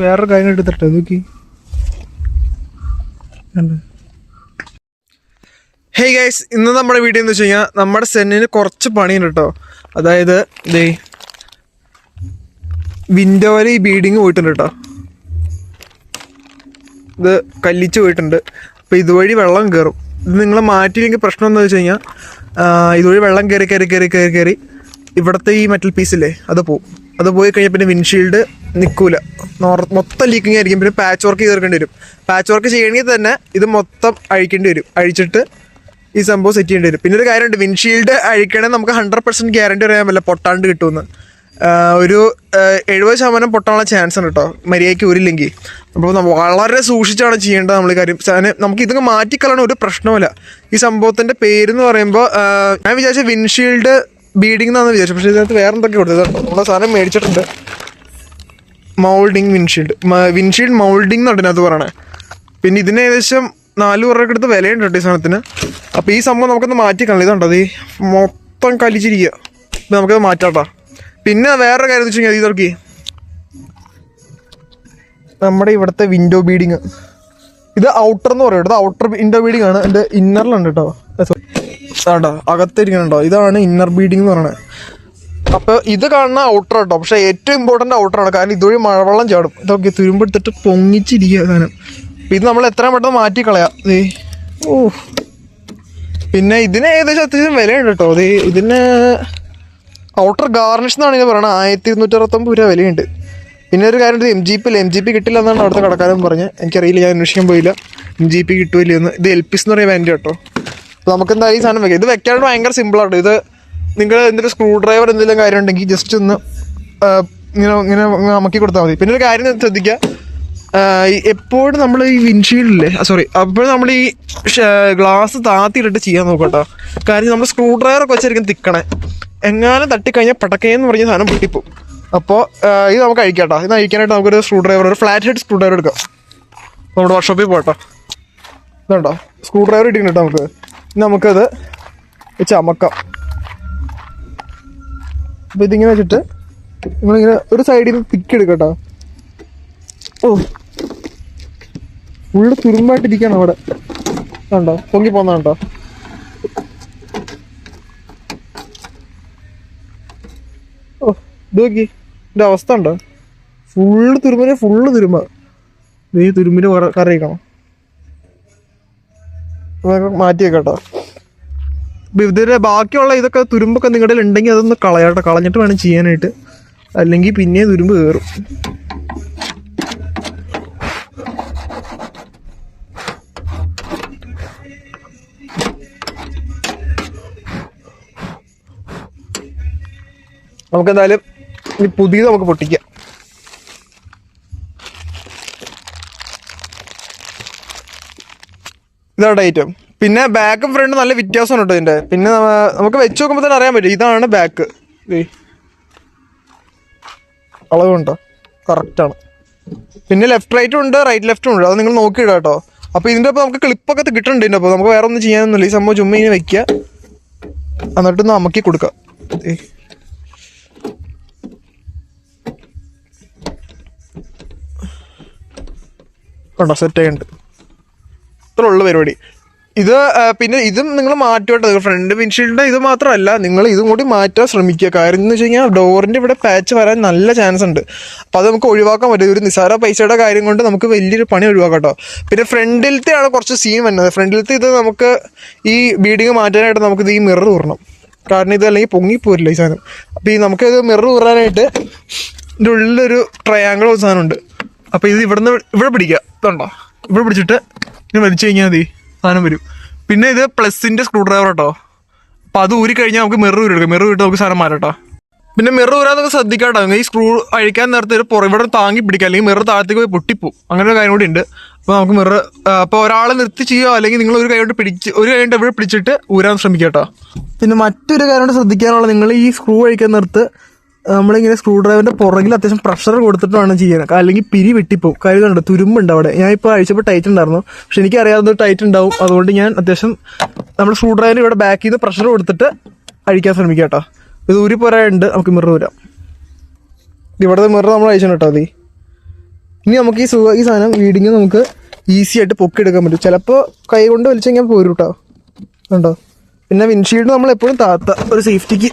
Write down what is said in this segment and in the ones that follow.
വേറൊരു കാര്യം എടുത്തിട്ട് നോക്കി. ഹേയ് ഗൈസ് ഇന്ന് നമ്മുടെ വീഡിയോ എന്ന് വെച്ച് കഴിഞ്ഞാൽ നമ്മുടെ സെന്നിന് കുറച്ച് പണിയുണ്ട് കേട്ടോ അതായത് ദേ വരെ ഈ ബീഡിങ് പോയിട്ടുണ്ട് കേട്ടോ ഇത് കല്ലിച്ച് പോയിട്ടുണ്ട്. അപ്പോൾ ഇതുവഴി വെള്ളം കയറും ഇത് നിങ്ങൾ മാറ്റിയില്ലെങ്കിൽ പ്രശ്നം എന്താ വെച്ച് കഴിഞ്ഞാൽ ഇതുവഴി വെള്ളം കയറി കയറി കയറി കയറി കയറി ഇവിടുത്തെ ഈ മെറ്റൽ പീസില്ലേ അത് പോവും. അത് പോയി കഴിഞ്ഞാൽ പിന്നെ വിൻഷീൽഡ് നിൽക്കൂല മൊത്തം ലീക്കിങ് ആയിരിക്കും. പിന്നെ പാച്ച് വർക്ക് ചെയ്തെടുക്കേണ്ടി വരും. പാച്ച് വർക്ക് ചെയ്യണമെങ്കിൽ തന്നെ ഇത് മൊത്തം അഴിക്കേണ്ടി വരും. അഴിച്ചിട്ട് ഈ സംഭവം സെറ്റ് ചെയ്യേണ്ടി വരും. പിന്നെ ഒരു കാര്യമുണ്ട്. വിൻഷീൽഡ് അഴിക്കണേ നമുക്ക് ഹൺഡ്രഡ് പെർസെന്റ് ഗ്യാരണ്ടി പറയാൻ പറ്റില്ല. പൊട്ടാണ്ട് കിട്ടുമെന്ന്. ഒരു എഴുപത് ശതമാനം പൊട്ടാനുള്ള ചാൻസ് ഉണ്ട് കേട്ടോ മര്യാദയ്ക്ക് ഊരില്ലെങ്കിൽ അപ്പോൾ നമ്മൾ വളരെ സൂക്ഷിച്ചാണ് ചെയ്യേണ്ടത് നമ്മൾ കാര്യം. നമുക്ക് ഇതൊക്കെ മാറ്റിക്കളയണ ഒരു പ്രശ്നവുമില്ല ഈ സംഭവത്തിന്റെ പേരെന്ന് പറയുമ്പോൾ ഞാൻ വിചാരിച്ച വിൻഷീൽഡ് ബീഡിംഗ് എന്നാണ് വിചാരിച്ചത്. പക്ഷേ ഇതിനകത്ത് വേറെ എന്തൊക്കെ കൊടുത്തത് നമ്മളെ സാധനം മേടിച്ചിട്ടുണ്ട്. മൗൾഡിങ് വിൻഷീൽഡ് വിൻഷീൽഡ് മൗൾഡിങ് എന്നാണ് അതിനകത്ത് പറയണേ. പിന്നെ ഇതിന് ഏകദേശം നാല് രൂപയ്ക്ക് അടുത്ത് വിലയുണ്ട് കേട്ടോ ഈ സാധനത്തിന്. അപ്പോൾ ഈ സംഭവം നമുക്കൊന്ന് മാറ്റി കളി ഇതുണ്ടോ അത് മൊത്തം കലിച്ചിരിക്കുക ഇത് നമുക്കത് മാറ്റാട്ടോ. പിന്നെ വേറൊരു കാര്യം എന്ന് വെച്ച് കഴിഞ്ഞാൽ ഇതൊക്കെ നമ്മുടെ ഇവിടുത്തെ വിൻഡോ ബീഡിങ് ഇത് ഔട്ടർ എന്ന് പറയും ഇത് ഔട്ടർ വിൻഡോ ബീഡിങ് ആണ്. എന്റെ ഇന്നറിലുണ്ട് കേട്ടോ. അതാണ്ടോ അകത്തിരിക്കണുണ്ടോ ഇതാണ് ഇന്നർ ബീഡിങ് എന്ന് പറയുന്നത് അപ്പോൾ ഇത് കാണുന്ന ഔട്ടർ കേട്ടോ പക്ഷേ ഏറ്റവും ഇമ്പോർട്ടന്റ് ഔട്ടറാണ് കാരണം ഇതുവഴി മഴവെള്ളം ചാടും. ഇതൊക്കെ തുരുമ്പെടുത്തിട്ട് പൊങ്ങിച്ചിരിക്കുക സാധനം. ഇത് നമ്മൾ എത്രയും പെട്ടെന്ന് മാറ്റി കളയാം. ദേ. ഓ. പിന്നെ ഇതിന് ഏകദേശം അത്യാവശ്യം വിലയുണ്ട് കേട്ടോ. ദേ ഇതിന് ഔട്ടർ ഗാർണിഷ് എന്നാണ് ഇത് പറയുന്നത് ആയിരത്തി ഇരുന്നൂറ്റി അറുപത്തൊമ്പത് രൂപ വിലയുണ്ട്. പിന്നെ ഒരു കാര്യം M G P M G P കിട്ടില്ല എന്നാണ് അവിടുത്തെ കടക്കാരൻ പറഞ്ഞത്. എനിക്കറിയില്ല ഞാൻ അന്വേഷിക്കാൻ പോയില്ല. എം ജി പി കിട്ടുമില്ല എന്ന്. ഇത് എൽ പി എന്ന് പറയുന്ന ബാൻഡ് കേട്ടോ. അപ്പോൾ നമുക്ക് എന്തായാലും ഈ സാധനം വെക്കാം. ഇത് വെക്കാനായിട്ട് ഭയങ്കര സിമ്പിളാണ് ഇത് നിങ്ങൾ എന്തെങ്കിലും സ്ക്രൂ ഡ്രൈവർ എന്തെങ്കിലും കാര്യം ഉണ്ടെങ്കിൽ ജസ്റ്റ് ഒന്ന് ഇങ്ങനെ ഇങ്ങനെ അമക്കി കൊടുത്താൽ മതി. പിന്നെ ഒരു കാര്യം ശ്രദ്ധിക്കുക എപ്പോഴും നമ്മൾ ഈ വിൻഷീൽഡില്ലേ സോറി അപ്പോഴും നമ്മൾ ഈ ഗ്ലാസ് താത്തിയിട്ടിട്ട് ചെയ്യാൻ നോക്കട്ടോ. കാര്യം നമ്മൾ സ്ക്രൂ ഡ്രൈവർ ഒക്കെ വെച്ചായിരിക്കും തിക്കണേ. എങ്ങാനും തട്ടിക്കഴിഞ്ഞാൽ പടക്കേന്ന് പറഞ്ഞ സാധനം പൊട്ടിപ്പോവും. അപ്പോൾ ഇത് നമുക്ക് അഴിക്കാട്ടോ. ഇത് അഴിക്കാനായിട്ട് നമുക്കൊരു സ്ക്രൂ ഡ്രൈവർ ഒരു ഫ്ലാറ്റ് ഹെഡ് സ്ക്രൂ ഡ്രൈവർ എടുക്കാം. നമ്മുടെ വർക്ക്ഷോപ്പിൽ പോട്ടോ. ഇതുണ്ടോ? സ്ക്രൂ ഡ്രൈവർ ഇട്ടിട്ടുണ്ട് നമുക്ക് നമുക്കത് വെച്ച് അമക്കാം. അപ്പോൾ ഇതിങ്ങനെ വെച്ചിട്ട് നിങ്ങളിങ്ങനെ ഒരു സൈഡിൽ നിന്ന് തിക്കെടുക്കട്ടോ ഓ. ഫുള്ള് തുരുമ്പായിട്ടിരിക്കണം അവിടെ. കണ്ടോ? പൊങ്ങി പോന്നാണ്ടോ ഓ ഇത് നോക്കി. എന്റെ അവസ്ഥ ഉണ്ടോ ഫുള്ള് തുരുമ്പിനെ ഫുള്ള് തുരുമ്പ. ഈ തുരുമ്പിന് കറിയിക്കണം അതൊക്കെ ഇതിന്റെ ബാക്കിയുള്ള ഇതൊക്കെ തുരുമ്പൊക്കെ നിങ്ങളുടെ ഉണ്ടെങ്കിൽ അതൊന്ന് കളയാട്ടോ. കളഞ്ഞിട്ട് വേണം ചെയ്യാനായിട്ട്. അല്ലെങ്കിൽ പിന്നെ തുരുമ്പ് കയറും നമുക്കെന്തായാലും ഈ പുതിയത് നമുക്ക് പൊട്ടിക്കാം. ഇതാണ് ഐറ്റം പിന്നെ ബാക്കും ഫ്രണ്ട് നല്ല വ്യത്യാസമാണ് കേട്ടോ ഇതിന്റെ. പിന്നെ നമുക്ക് വെച്ച് നോക്കുമ്പോൾ തന്നെ അറിയാൻ പറ്റും. ഇതാണ് ബാക്ക് അളവുണ്ടോ? കറക്റ്റാണ് പിന്നെ ലെഫ്റ്റ് റൈറ്റും ഉണ്ട് റൈറ്റ് ലെഫ്റ്റും ഉണ്ട്. അത് നിങ്ങൾ നോക്കിയിടാം കേട്ടോ. അപ്പോൾ ഇതിന്റെ അപ്പോൾ നമുക്ക് ക്ലിപ്പൊക്കെ കിട്ടുന്നുണ്ട് ഇതിന്റെ അപ്പോൾ നമുക്ക് വേറെ ഒന്നും ചെയ്യാനൊന്നുമില്ല. ഈ സംഭവം ചുമ്മാ ഇങ്ങനെ വെക്കുക എന്നിട്ടൊന്ന് അമക്കി കൊടുക്കുക ദേ. കണ്ടോ? സെറ്റ് ആയിട്ടുണ്ട്. ഇത്ര ഉള്ള പരിപാടി. ഇത് പിന്നെ ഇതും നിങ്ങൾ മാറ്റോട്ടെ ഫ്രണ്ട് വിൻഷീൽഡിന്റെ ഇത് മാത്രമല്ല നിങ്ങൾ ഇതും കൂടി മാറ്റാൻ ശ്രമിക്കുക. കാര്യം എന്ന് വെച്ച് കഴിഞ്ഞാൽ ഡോറിന്റെ ഇവിടെ പാച്ച് വരാൻ നല്ല ചാൻസ് ഉണ്ട്. അപ്പോൾ അത് നമുക്ക് ഒഴിവാക്കാൻ പറ്റും. ഒരു നിസാര പൈസയുടെ കാര്യം കൊണ്ട് നമുക്ക് വലിയൊരു പണി ഒഴിവാക്കാം കേട്ടോ പിന്നെ ഫ്രണ്ടിലത്തെ ആണ് കുറച്ച് സീൻ വരുന്നത്. ഫ്രണ്ടിലത്തെ ഇത് നമുക്ക് ഈ ബീഡിങ് മാറ്റാനായിട്ട് നമുക്ക് ഈ മിറർ ഊറണം. കാരണം ഇത് അല്ലെങ്കിൽ പൊങ്ങിപ്പോരില്ല ഈ സാധനം. അപ്പോൾ ഈ നമുക്ക് ഇത് മിറർ ഊറാനായിട്ട് ഇതിന്റെ ഉള്ളിലൊരു ട്രയാങ്കിൾ സാധനമുണ്ട് അപ്പോൾ ഇത് ഇവിടുന്ന് ഇവിടെ പിടിക്കുക. ഇതുണ്ടോ? ഇവിടെ പിടിച്ചിട്ട് ഇങ്ങനെ വലിച്ചു കഴിഞ്ഞാൽ മതി. സാധനം വരും. പിന്നെ ഇത് പ്ലസിന്റെ സ്ക്രൂ ഡ്രൈവർ കേട്ടോ അപ്പൊ അത് ഊരി കഴിഞ്ഞാൽ നമുക്ക് മിറർ ഊരിടുക മിറർ ഊരിട്ട് നമുക്ക് സാധനം മാറ്റാട്ടോ പിന്നെ മിറർ ഊരാതൊക്കെ ശ്രദ്ധിക്കാട്ടോ. ഈ സ്ക്രൂ അഴിക്കാൻ നേരത്തെ ഒരു പുറം ഇവിടെ താങ്ങി പിടിക്കുക അല്ലെങ്കിൽ മിറർ താഴത്തേക്ക് പോയി പൊട്ടിപ്പോവും. അങ്ങനെ ഒരു കാര്യം കൂടി ഉണ്ട്. അപ്പോൾ നമുക്ക് മിറർ അപ്പോൾ ഒരാളെ നിർത്തി ചെയ്യുക. അല്ലെങ്കിൽ നിങ്ങൾ ഒരു കൈ കൊണ്ട് പിടിച്ച് ഒരു കൈ കൊണ്ട് ഇവിടെ പിടിച്ചിട്ട് ഊരാൻ ശ്രമിക്കുക കേട്ടോ പിന്നെ മറ്റൊരു കാര്യം ശ്രദ്ധിക്കാനുള്ള നിങ്ങൾ ഈ സ്ക്രൂ അഴിക്കാൻ നേരത്ത് നമ്മളിങ്ങനെ സ്ക്രൂ ഡ്രൈവറിന്റെ പുറകിൽ അത്യാവശ്യം പ്രഷർ കൊടുത്തിട്ട് വേണം ചെയ്യാൻ അല്ലെങ്കിൽ പിരി വെട്ടിപ്പോവും. കാര്യം കണ്ടോ? തുരുമ്പുണ്ട് അവിടെ. ഞാൻ ഇപ്പോൾ അഴിച്ചപ്പോൾ ടൈറ്റ് ഉണ്ടായിരുന്നു. പക്ഷെ എനിക്ക് അറിയാവുന്ന ടൈറ്റ് ഉണ്ടാവും. അതുകൊണ്ട് ഞാൻ അത്യാവശ്യം നമ്മൾ സ്ക്രൂ ഡ്രൈവർ ഇവിടെ ബാക്കിൽ നിന്ന് പ്രഷർ കൊടുത്തിട്ട് അഴിക്കാൻ ശ്രമിക്കാം കേട്ടോ. ഇത് ഊരി പോരായുണ്ട് നമുക്ക് മിറർ വരാം ഇവിടെ മിറർ നമ്മൾ അഴിച്ചു കേട്ടോ മതി ഇനി നമുക്ക് ഈ സുഖ ഈ സാധനം വീടിങ് നമുക്ക് ഈസി ആയിട്ട് പൊക്കിയെടുക്കാൻ പറ്റും. ചിലപ്പോൾ കൈ കൊണ്ട് വലിച്ചെങ്കിൽ പോരും കേട്ടോ. കണ്ടോ? പിന്നെ വിൻഷീൽഡ് നമ്മൾ എപ്പോഴും താത്ത ഒരു സേഫ്റ്റിക്ക്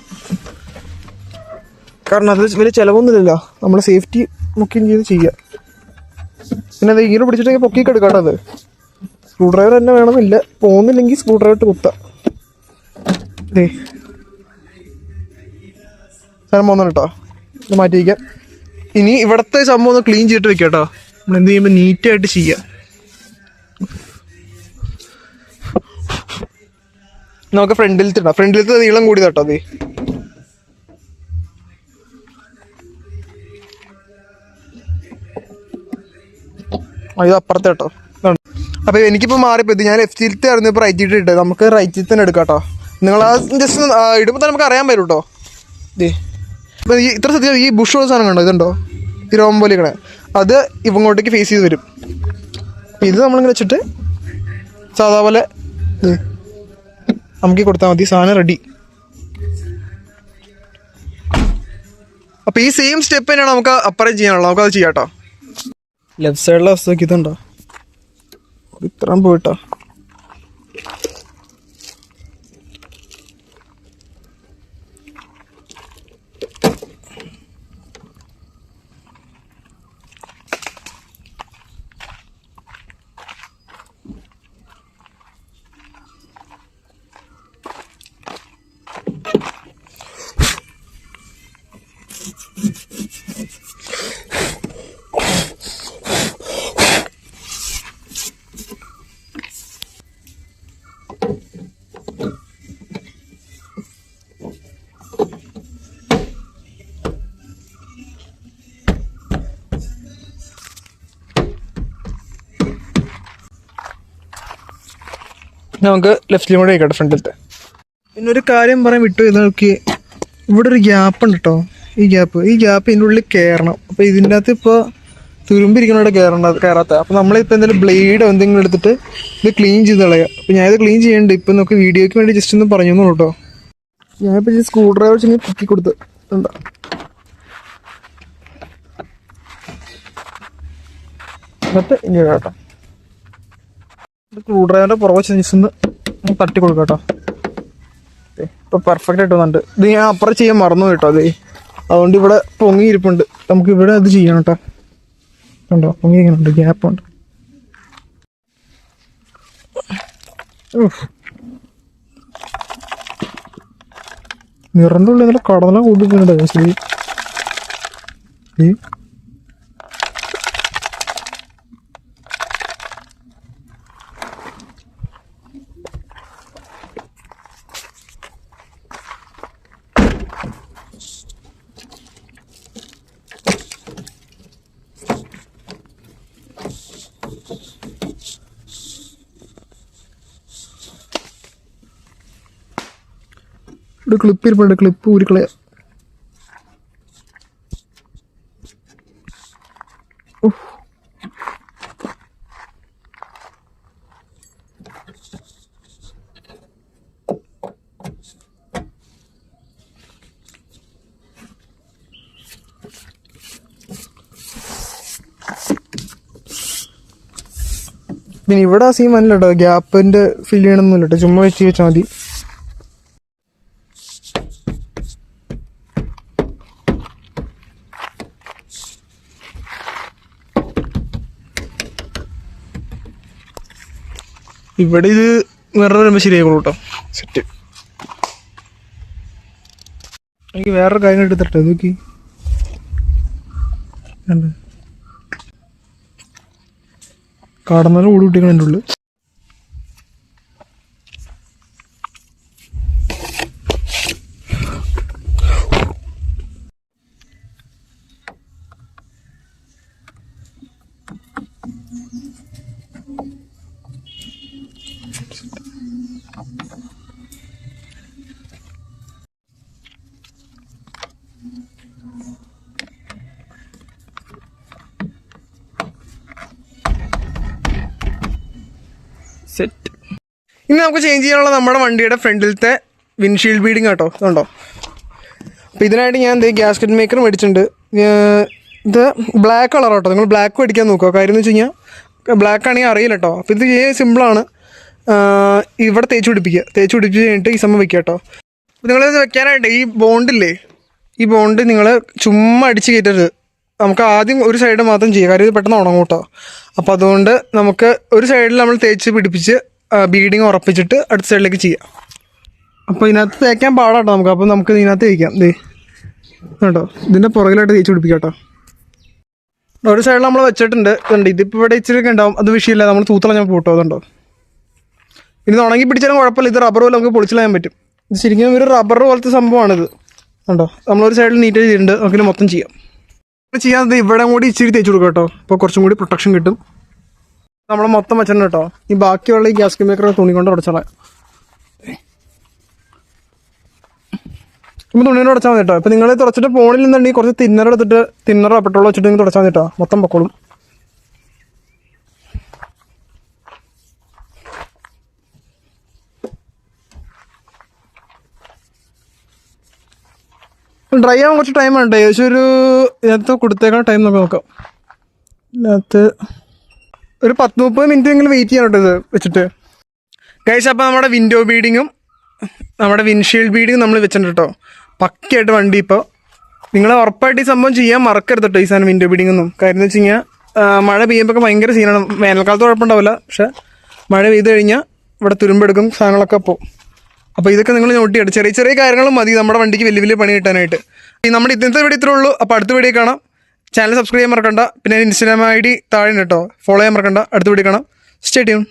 കാരണം അതിൽ വലിയ ചിലവൊന്നുമില്ലല്ലോ. നമ്മൾ സേഫ്റ്റി മുക്കിയും ചെയ്ത് ചെയ്യുക പിന്നെ അത് ഈറ് പിടിച്ചിട്ടെങ്കിൽ പൊക്കി എടുക്കാട്ടോ അത്. സ്ക്രൂ ഡ്രൈവർ തന്നെ വേണമെന്നില്ല. പോകുന്നില്ലെങ്കിൽ സ്ക്രൂ ഡ്രൈവർ ഇട്ട് കുത്താം. ദേ. സാധനം പോകുന്നു കേട്ടോ. ഇത് മാറ്റി വയ്ക്കാം ഇനി ഇവിടുത്തെ സംഭവം ഒന്ന് ക്ലീൻ ചെയ്തിട്ട് വെക്കാം കേട്ടോ. നമ്മൾ എന്ത് ചെയ്യുമ്പോൾ നീറ്റായിട്ട് ചെയ്യാം. നമുക്ക് ഫ്രണ്ടിലത്തെ ഇടാം ഫ്രണ്ടിലത്തെ നീളം കൂടി കേട്ടോ അതേ. ഇത് അപ്പുറത്തെ കേട്ടോ. അപ്പോൾ അപ്പൊ എനിക്കിപ്പോ മാറിപ്പോയി ഞാൻ എഫ് ലെഫ്റ്റിലത്തെ ആയിരുന്നു ഇപ്പൊ റൈറ്റിട്ട് ഇട്ടത് നമുക്ക് റൈറ്റിൽ തന്നെ എടുക്കാം കേട്ടോ. നിങ്ങൾ ആ ജസ്റ്റ് ഇടുമ്പോൾ തന്നെ നമുക്ക് അറിയാൻ പറ്റും കേട്ടോ. ഈ ഇത്ര സത്യം ഈ ബുഷ് സാധനം കണ്ടോ? ഇതുണ്ടോ? ഈ രോമം പോലെ ഇങ്ങനെ അത് ഇവങ്ങോട്ടേക്ക് ഫേസ് ചെയ്ത് വരും. ഇത് നമ്മളിങ്ങനെ വെച്ചിട്ട് സാധാ പോലെ നമുക്ക് കൊടുത്താൽ മതി സാധനം റെഡി അപ്പൊ ഈ സെയിം സ്റ്റെപ്പ് തന്നെയാണ് നമുക്ക് അപ്പറേറ്റ് ചെയ്യാനുള്ളത്. നമുക്ക് അത് ചെയ്യാം കേട്ടോ. ലെഫ്റ്റ് സൈഡിലെ വസ്തു ഇതുണ്ടോ ഇത്രയും പോയിട്ടോ. നമുക്ക് ലെഫ്റ്റിലും കൂടെ ആയിക്കോട്ടെ ഫ്രണ്ടിലത്തെ പിന്നെ ഒരു കാര്യം പറയാൻ വിട്ടു ഇത് നോക്കി. ഇവിടെ ഒരു ഗ്യാപ്പ് ഉണ്ട് കേട്ടോ ഈ ഗ്യാപ്പ് ഈ ഗ്യാപ്പ് ഇതിന്റെ ഉള്ളിൽ കയറണം അപ്പോൾ ഇതിന്റെ അകത്ത് ഇപ്പോൾ തുരുമ്പിരിക്കുന്നവിടെ കയറേണ്ടത് കയറാത്ത അപ്പോൾ നമ്മളിപ്പോൾ എന്തെങ്കിലും ബ്ലേഡോ എന്തെങ്കിലും എടുത്തിട്ട് ഇത് ക്ലീൻ ചെയ്ത് കളയുക അപ്പോൾ ഞാനിത് ക്ലീൻ ചെയ്യണ്ട്. ഇപ്പം നമുക്ക് വീഡിയോയ്ക്ക് വേണ്ടി ജസ്റ്റ് ഒന്ന് പറഞ്ഞു തന്നു കേട്ടോ ഞാനിപ്പോൾ ഈ സ്ക്രൂ ഡ്രൈവർ ചെന്ന് പൊക്കി കൊടുത്ത്. ഉണ്ടോ എന്നിട്ട് ഇനി കേട്ടോ സ്ക്രൂ ഡ്രൈവറിന്റെ പുറകെ ഒന്ന് തട്ടി കൊടുക്കാം കേട്ടോ. ദേ, ഇപ്പൊ പെർഫെക്റ്റ് ആയിട്ട് വന്നിട്ടുണ്ട്. ഇത് ഞാൻ അപ്പുറം ചെയ്യാൻ മറന്നു കേട്ടോ അതെ അതുകൊണ്ട് ഇവിടെ പൊങ്ങിയിരിപ്പുണ്ട്. നമുക്ക് ഇവിടെ അത് ചെയ്യണം കേട്ടോ. കണ്ടോ പൊങ്ങി ഇരിക്കുന്നുണ്ട് ഗ്യാപ്പ് ഉണ്ട് നിറന്റെ ഉള്ളിൽ ഇന്നലെ കടന്നെല്ലാം കൂട്ടിട്ടുണ്ട് ശരി. ഇവിടെ ക്ലിപ്പ് ഇരിപ്പുണ്ട്. ക്ലിപ്പ് ഊരിക്കളയ. പിന്നെ ഇവിടെ സീൻ കേട്ടോ ഗ്യാപ്പിന്റെ ഫിൽ ചെയ്യണമെന്നില്ല ചുമ്മാ വെച്ച് വെച്ചാൽ മതി. ഇവിടെ ഇത് വേറെ വരുമ്പോൾ ശരിയായിക്കോളൂ കേട്ടോ സെറ്റ് എനിക്ക് വേറൊരു കാര്യം എടുത്തിട്ടെ നോക്കി. കടന്നാലും ഓടി കുട്ടിക്കണം എന്റെ ഇനി നമുക്ക് ചേഞ്ച് ചെയ്യാനുള്ള നമ്മുടെ വണ്ടിയുടെ ഫ്രണ്ടിലത്തെ വിൻഷീൽഡ് ബീഡിങ് കേട്ടോ ഇതുണ്ടോ? അപ്പോൾ ഇതിനായിട്ട് ഞാൻ എന്തെങ്കിലും ഗ്യാസ്കറ്റ് മേക്കർ മേടിച്ചിട്ടുണ്ട്. ഇത് ബ്ലാക്ക് കളർ കേട്ടോ നിങ്ങൾ ബ്ലാക്ക് മേടിക്കാൻ നോക്കുക കാര്യം എന്ന് വെച്ച് കഴിഞ്ഞാൽ ബ്ലാക്ക് ആണെങ്കിൽ അറിയില്ല കേട്ടോ അപ്പോൾ ഇത് സിമ്പിളാണ് ഇവിടെ തേച്ച് പിടിപ്പിക്കുക. തേച്ച് പിടിപ്പിച്ച് കഴിഞ്ഞിട്ട് ഈ സംഭവം വെക്കുക കേട്ടോ നിങ്ങളിത് വെക്കാനായിട്ട് ഈ ബോണ്ടില്ലേ ഈ ബോണ്ട് നിങ്ങൾ ചുമ്മാ അടിച്ച് കയറ്റരുത്. നമുക്ക് ആദ്യം ഒരു സൈഡ് മാത്രം ചെയ്യുക കാര്യം ഇത് പെട്ടെന്ന് ഉണങ്ങും കേട്ടോ അപ്പോൾ അതുകൊണ്ട് നമുക്ക് ഒരു സൈഡിൽ നമ്മൾ തേച്ച് പിടിപ്പിച്ച് ബീഡിങ് ഉറപ്പിച്ചിട്ട് അടുത്ത സൈഡിലേക്ക് ചെയ്യാം. അപ്പോൾ ഇതിനകത്ത് തേക്കാൻ പാടാട്ടോ നമുക്ക്. അപ്പോൾ നമുക്ക് ഇതിനകത്ത് തേക്കാം. ദേ കേട്ടോ ഇതിന്റെ പുറകിലായിട്ട് തേച്ച് പിടിപ്പിക്കാം കേട്ടോ ഒരു സൈഡിൽ നമ്മൾ വെച്ചിട്ടുണ്ട്. ഇതുണ്ട് ഇതിപ്പോൾ ഇവിടെ ഇച്ചിരി ഉണ്ടാവും. അത് വിഷയമില്ല. നമ്മൾ തൂത്തളഞ്ഞാൽ പോട്ടോ അതുണ്ടോ ഇനി ഉണങ്ങി പിടിച്ചാലും കുഴപ്പമില്ല. ഇത് റബ്ബർ പോലെ നമുക്ക് പൊളിച്ചിലാൻ പറ്റും. ഇത് ശരിക്കും ഒരു റബ്ബർ പോലത്തെ സംഭവമാണിത്. കണ്ടോ? നമ്മളൊരു സൈഡിൽ നീറ്റ് ചെയ്തിട്ടുണ്ട് നമുക്കിത് മൊത്തം ചെയ്യാം. ചെയ്യാൻ ഇവിടെ കൂടി ഇച്ചിരി തേച്ച് കൊടുക്കാം കേട്ടോ. അപ്പോൾ കുറച്ചും കൂടി പ്രൊട്ടക്ഷൻ കിട്ടും. നമ്മൾ മൊത്തം വെച്ചിട്ടുണ്ട് കേട്ടോ. ഈ ബാക്കിയുള്ള ഈ ഗ്യാസ് മേക്കർ തുണി കൊണ്ട് ഉടച്ചോളാം ഇപ്പം തുണി കൊണ്ട് ഉടച്ചാൽ മതി കേട്ടോ. ഇപ്പം നിങ്ങൾ തുടച്ചിട്ട് ഫോണിൽ നിന്നുണ്ടെങ്കിൽ കുറച്ച് തിന്നർ എടുത്തിട്ട് തിന്നറോ പെട്രോളോ വെച്ചിട്ട് നിങ്ങൾ തുടച്ചാൽ മതി കേട്ടോ. മൊത്തം പൊക്കോളും. ഡ്രൈ ആവാൻ കുറച്ച് ടൈം ഉണ്ട് ഏകദേശം ഒരു ഇതിനകത്ത് കൊടുത്തേക്കാൻ ടൈം നമുക്ക് നോക്കാം. ഇതിനകത്ത് ഒരു പത്ത് മുപ്പത് മിനിറ്റ് എങ്കിലും വെയിറ്റ് ചെയ്യണം കേട്ടോ ഇത് വെച്ചിട്ട്? കഴിച്ച അപ്പോൾ നമ്മുടെ വിൻഡോ ബീഡിങ്ങും നമ്മുടെ വിൻഷീൽഡ് ബീഡിങ്ങും നമ്മൾ വെച്ചിട്ടുണ്ട് കേട്ടോ പക്കയായിട്ട് വണ്ടി ഇപ്പോൾ നിങ്ങൾ ഉറപ്പായിട്ട് ഈ സംഭവം ചെയ്യാൻ മറക്കരുത് കേട്ടോ ഈ സാധനം വിൻഡോ ബീഡിംഗ് ഒന്നും. കാര്യം എന്ന് വെച്ച് മഴ പെയ്യുമ്പോൾ ഭയങ്കര സീനാണ് വേനൽക്കാലത്ത് കുഴപ്പമുണ്ടാവില്ല പക്ഷെ മഴ പെയ്ത് കഴിഞ്ഞാൽ ഇവിടെ തുരുമ്പെടുക്കും സാധനങ്ങളൊക്കെ പോകും അപ്പോൾ ഇതൊക്കെ നിങ്ങൾ നോട്ട് ചെയ്യണം. ചെറിയ ചെറിയ കാര്യങ്ങളും മതി നമ്മുടെ വണ്ടിക്ക് വലിയ വലിയ പണി കിട്ടാനായിട്ട്. നമ്മുടെ ഇന്നത്തെ വീഡിയോ ഇത്രേ ഉള്ളൂ. അപ്പോൾ അടുത്ത വീഡിയോ കാണാം. ചാനൽ സബ്സ്ക്രൈബ് ചെയ്യാൻ മറക്കണ്ട. പിന്നെ ഇൻസ്റ്റാഗ്രാം ഐ ഡി താഴെ കേട്ടോ. ഫോളോ ചെയ്യാൻ മറക്കണ്ട. അടുത്ത് വീഡിയോ കാണാം. Stay tune